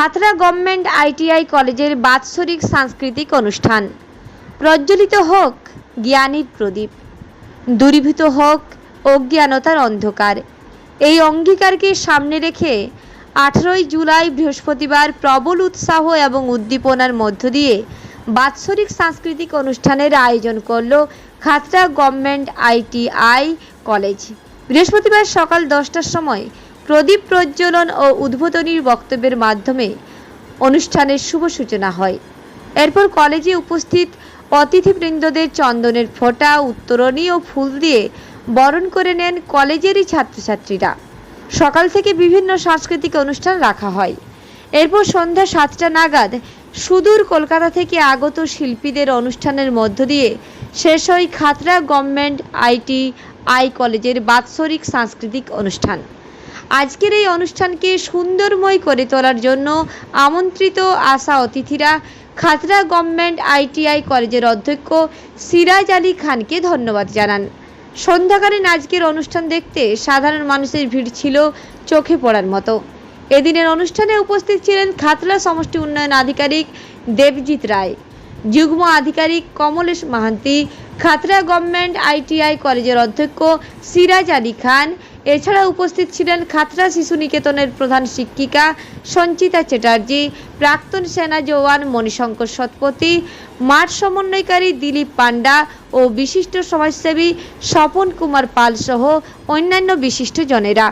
Khatra government ITI কলেজের বাৎসরিক সাংস্কৃতিক অনুষ্ঠান। প্রজ্বলিত হোক জ্ঞানীর প্রদীপ। দূরীভূত হোক, অজ্ঞানতার অন্ধকার। এই অঙ্গীকারকে সামনে রেখে আঠেরোই জুলাই বৃহস্পতিবার প্রবল উৎসাহ এবং উদ্দীপনার মধ্য দিয়ে বাৎসরিক সাংস্কৃতিক অনুষ্ঠানের আয়োজন করল খাতড়া গভর্নমেন্ট আইটিআই কলেজ। বৃহস্পতিবার সকাল দশটার সময় প্রদীপ প্রজ্বলন ও উদ্বোধনীর বক্তব্যের মাধ্যমে অনুষ্ঠানের শুভ সূচনা হয়। এরপর কলেজে উপস্থিত অতিথিবৃন্দদের চন্দনের ফোঁটা, উত্তরণী ও ফুল দিয়ে বরণ করে নেন কলেজেরই ছাত্রছাত্রীরা। সকাল থেকে বিভিন্ন সাংস্কৃতিক অনুষ্ঠান রাখা হয়। এরপর সন্ধ্যা সাতটা নাগাদ সুদূর কলকাতা থেকে আগত শিল্পীদের অনুষ্ঠানের মধ্য দিয়ে শেষ হয় খাতড়া গভর্নমেন্ট আইটি আই কলেজের বাৎসরিক সাংস্কৃতিক অনুষ্ঠান। আজকের এই অনুষ্ঠানকে সুন্দরময় করে তোলার জন্য আমন্ত্রিত আসা অতিথিরা খাতড়া গভর্নমেন্ট আইটিআই কলেজের অধ্যক্ষ সিরাজ আলী খানকে ধন্যবাদ জানান। সন্ধ্যাকালীন আজকের অনুষ্ঠান দেখতে সাধারণ মানুষের ভিড় ছিল চোখে পড়ার মতো। এদিনের অনুষ্ঠানে উপস্থিত ছিলেন খাতড়া সমষ্টি উন্নয়ন আধিকারিক দেবজিৎ রায়, যুগ্ম আধিকারিক কমলেশ মাহান্তি খাতড়া গভর্নমেন্ট আইটিআই কলেজের অধ্যক্ষ সিরাজ আলী খান এছাড়া উপস্থিত ছিলেন খাতরা শিশু নিকেতনের প্রধান শিক্ষিকা সঞ্চিতা চ্যাটার্জি, প্রাক্তন সেনা জওয়ান মণিশঙ্কর শতপথী, মাঠ সমন্বয়কারী দিলীপ পান্ডা ও বিশিষ্ট সমাজসেবী স্বপন কুমার পাল সহ অন্যান্য বিশিষ্ট জনেরা।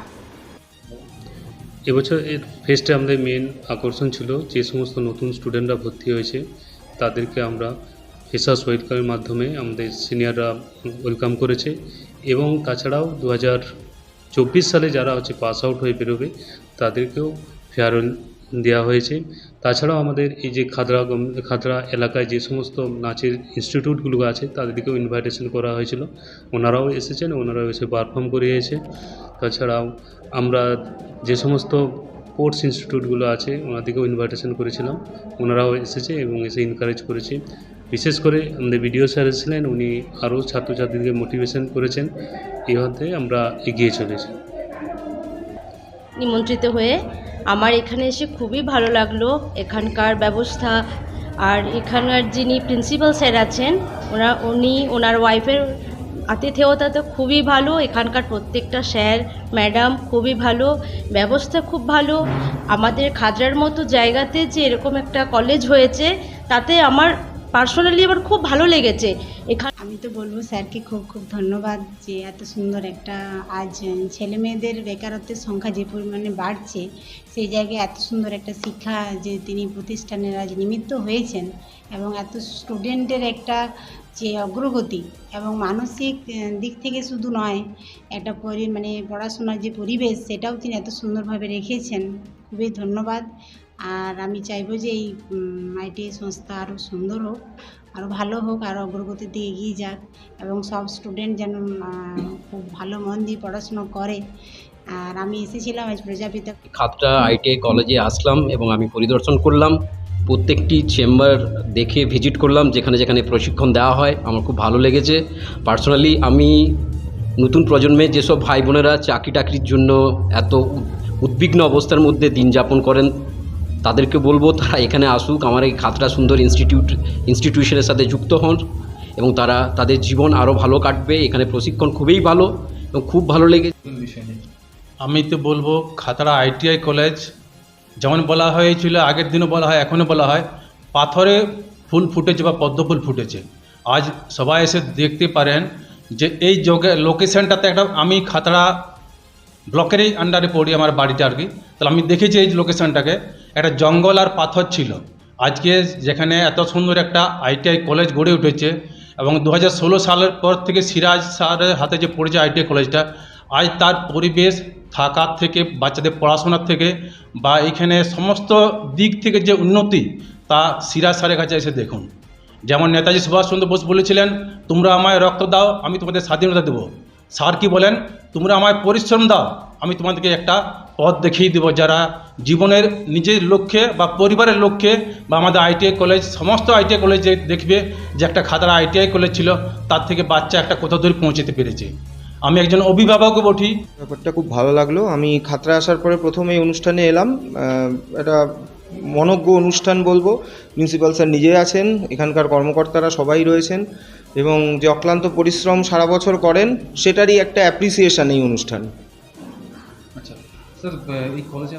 এবছর এর ফেস্টে আমাদের মেন আকর্ষণ ছিল যে সমস্ত নতুন স্টুডেন্টরা ভর্তি হয়েছে, তাদেরকে আমরা ফেসাস ওয়েলকামের মাধ্যমে আমাদের সিনিয়ররা ওয়েলকাম করেছে এবং তাছাড়াও দু হাজার চব্বিশ সালে যারা হচ্ছে পাস আউট হয়ে বেরোবে, তাদেরকেও ফেয়ারওয়েল দেওয়া হয়েছে। তাছাড়াও আমাদের এই যে খাদরা খাদরা এলাকায় যে সমস্ত নাচের ইনস্টিটিউটগুলো আছে, তাদেরকেও ইনভাইটেশন করা হয়েছিল। ওনারাও এসেছেন, ওনারাও এসে পারফর্ম করিয়েছে তাছাড়াও আমরা যে সমস্ত স্পোর্টস ইনস্টিটিউটগুলো আছে, ওনাদেরকেও ইনভাইটেশন করেছিলাম। ওনারাও এসেছে এবং এসে এনকারেজ করেছে। বিশেষ করে আমাদের বিডিও স্যার এসেছিলেন, উনি আরও ছাত্রছাত্রীদের মোটিভেশন করেছেন। এইভাবে আমরা এগিয়ে চলেছি। নিমন্ত্রিত হয়ে আমার এখানে এসে খুবই ভালো লাগল। এখানকার ব্যবস্থা আর এখানকার যিনি প্রিন্সিপাল স্যার আছেন, ওরা, উনি, ওনার ওয়াইফের আতিথেয়তা তো খুবই ভালো। এখানকার প্রত্যেকটা স্যার ম্যাডাম খুবই ভালো। ব্যবস্থা খুব ভালো। আমাদের খাজরার মতো জায়গাতে যে এরকম একটা কলেজ হয়েছে, তাতে আমার পার্সোনালি আমার খুব ভালো লেগেছে। এখান আমি তো বলব স্যারকে খুব খুব ধন্যবাদ যে এত সুন্দর একটা আজ ছেলে মেয়েদের বেকারত্বের সংখ্যা যে পরিমাণে বাড়ছে, সেই জায়গায় এত সুন্দর একটা শিক্ষা যে তিনি প্রতিষ্ঠানের আজ নিমিত্ত হয়েছেন এবং এত স্টুডেন্টের একটা যে অগ্রগতি এবং মানসিক দিক থেকে শুধু নয়, একটা পরি মানে পড়াশোনার যে পরিবেশ, সেটাও তিনি এত সুন্দরভাবে রেখেছেন। খুবই ধন্যবাদ। আর আমি চাইব যে এই আইটিআই সংস্থা আরও সুন্দর হোক আরও ভালো হোক আরও অগ্রগতির দিকে এগিয়ে যাক এবং সব স্টুডেন্ট যেন খুব ভালো মন দিয়ে পড়াশুনো করে। আর আমি এসেছিলাম আজ প্রজাপিতা খাতটা আইটিআই কলেজে আসলাম এবং আমি পরিদর্শন করলাম। প্রত্যেকটি চেম্বার দেখে ভিজিট করলাম, যেখানে যেখানে প্রশিক্ষণ দেওয়া হয়। আমার খুব ভালো লেগেছে। পার্সোনালি আমি নতুন প্রজন্মে যেসব ভাই বোনেরা চাকরি টাকরির জন্য এত উদ্বিগ্ন অবস্থার মধ্যে দিন যাপন করেন তাদেরকে বলব, তারা এখানে আসুক, আমার এই খাতড়া সুন্দর ইনস্টিটিউট ইনস্টিটিউশনের সাথে যুক্ত হন এবং তারা, তাদের জীবন আরও ভালো কাটবে। এখানে প্রশিক্ষণ খুবই ভালো এবং খুব ভালো লেগেছে। আমি তো বলব খাতড়া আইটিআই কলেজ, যেমন বলা হয়েছিল, আগের দিনও বলা হয়, এখনও বলা হয়, পাথরে ফুল ফুটেছে বা পদ্ম ফুল ফুটেছে। আজ সবাই এসে দেখতে পারেন যে এই যোগে লোকেশনটাতে একটা, আমি খাতড়া ব্লকেরই আন্ডারে পড়ি, আমার বাড়িটা আর কি। তাহলে আমি দেখেছি এই লোকেশনটাকে একটা জঙ্গল আর পাথর ছিল। আজকে যেখানে এত সুন্দর একটা আইটিআই কলেজ গড়ে উঠেছে এবং দু হাজার ষোলো সালের পর থেকে সিরাজ স্যারের হাতে যে পড়েছে আইটিআই কলেজটা, আজ তার পরিবেশ থাকার থেকে, বাচ্চাদের পড়াশোনার থেকে বা এখানে সমস্ত দিক থেকে যে উন্নতি, তা সিরাজ স্যারের কাছে এসে দেখুন। যেমন নেতাজি সুভাষচন্দ্র বোস বলেছিলেন, তোমরা আমায় রক্ত দাও, আমি তোমাদের স্বাধীনতা দেবো। স্যার কি বলেন? তোমরা আমায় পরিশ্রম দাও, আমি তোমাদেরকে একটা পথ দেখিয়ে দেবো যারা জীবনের নিজের লক্ষ্যে বা পরিবারের লক্ষ্যে বা আমাদের আইটিআই কলেজ সমস্ত আইটিআই কলেজে দেখবে যে একটা খাতারা আইটিআই কলেজ ছিল তার থেকে বাচ্চা একটা কোথাও দূর পৌঁছতে পেরেছে। আমি একজন অভিভাবকও বটি। ব্যাপারটা খুব ভালো লাগল। আমি খাতড়া আসার পরে প্রথম এই অনুষ্ঠানে এলাম। একটা মনজ্ঞ অনুষ্ঠান বলব। প্রিন্সিপাল স্যার নিজে আছেন এখানকার কর্মকর্তারা সবাই রয়েছেন এবং যে অক্লান্ত পরিশ্রম সারা বছর করেন সেটারই একটা অ্যাপ্রিসিয়েশন এই অনুষ্ঠান। আচ্ছা স্যার এই কলেজে